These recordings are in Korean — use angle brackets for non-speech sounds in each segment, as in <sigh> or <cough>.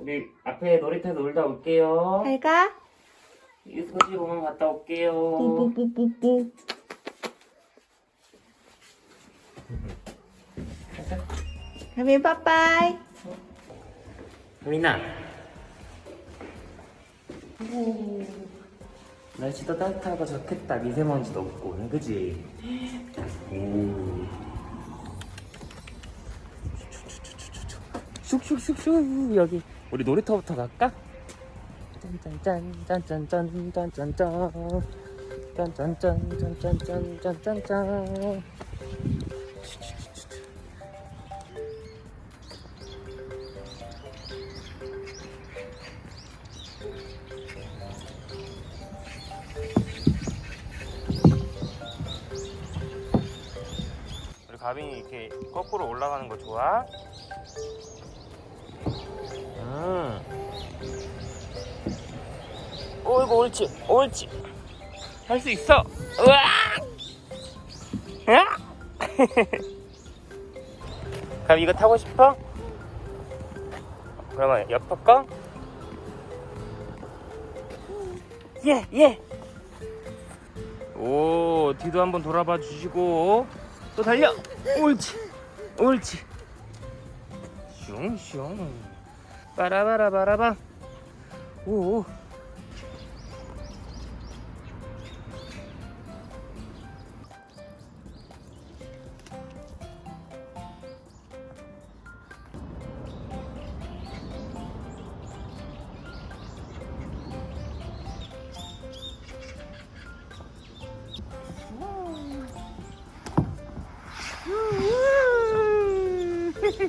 우리 앞에 놀이터 놀다 올게요. 잘 가. 유스코지 공원 갔다 올게요. 뿌뿌뿌뿌뿌. 가민 빠빠이. 민아. 날씨도 따뜻하고 좋겠다. 미세먼지도 없고, 그지? 오. 슉슉슉슉 여기 우리 놀이터부터 갈까? 짠짠짠짠짠짠짠짠짠 짠짠짠짠짠짠짠짠 우리 가빈이 이렇게 거꾸로 올라가는 거 좋아? 어이구 옳지 옳지 할 수 있어 으악! <laughs> 그럼 이거 타고 싶어? 그러면 옆에 거? 예, 예. 오, 뒤도 한번 돌아봐 주시고 또 달려. 옳지. 옳지. 슝슝. 빠라바라바라바. 오. 우리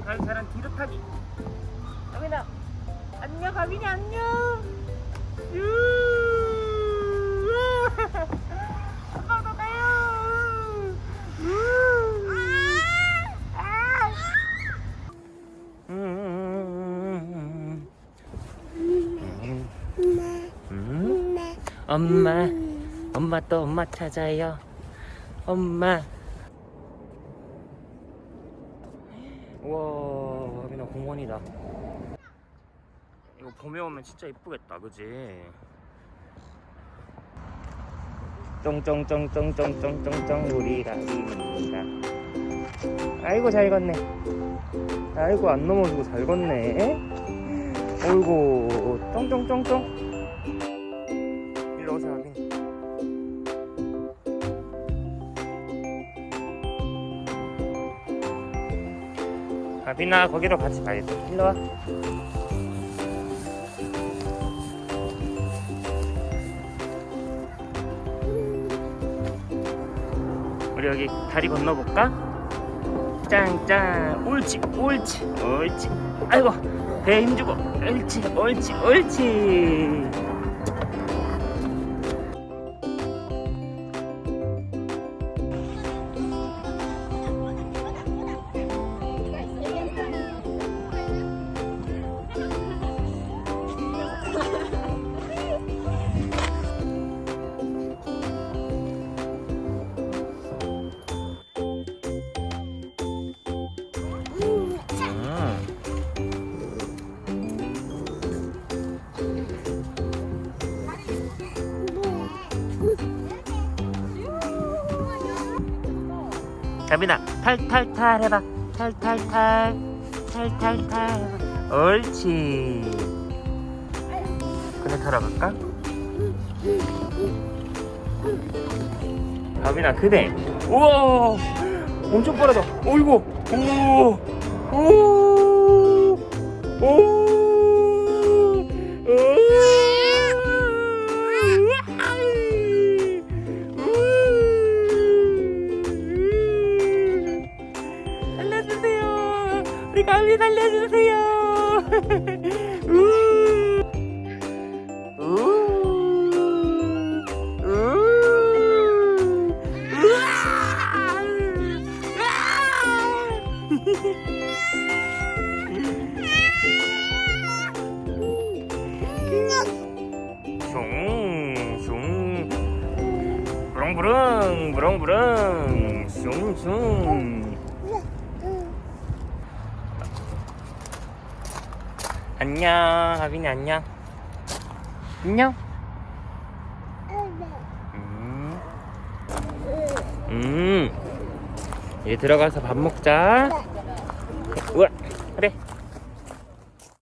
가빈사람 뒤로 타기. 가빈아, 안녕 가빈이 안녕. 유. 엄마, 엄마 또 엄마 찾아요. 엄마. 우와, 여기는 공원이다. 이거 봄에 오면 진짜 이쁘겠다, 그지? 쫑쫑쫑쫑쫑쫑쫑쫑 우리 가빈이가. 아이고 잘 걷네. 아이고 안 넘어지고 잘 걷네. 어이구 쫑쫑쫑쫑. 가빈아 거기로 같이 가야 돼. 일로 와. 우리 여기 다리 건너볼까? 짱짱 옳지 옳지 옳지 아이고 배에 힘주고 옳지 옳지 옳지 가빈아 탈탈탈 해봐. 탈탈탈 탈탈탈 옳지. 그네 타러 갈까? 가빈아 그네 우와 엄청 빠르다. 어이구 오오오 우리 가미 살려주세요. 부릉부릉, 부릉부릉. 슝슝. 안녕, 하빈이 안녕. 안녕. 음. 음. 이제 들어가서 밥 먹자. 우와, 그래.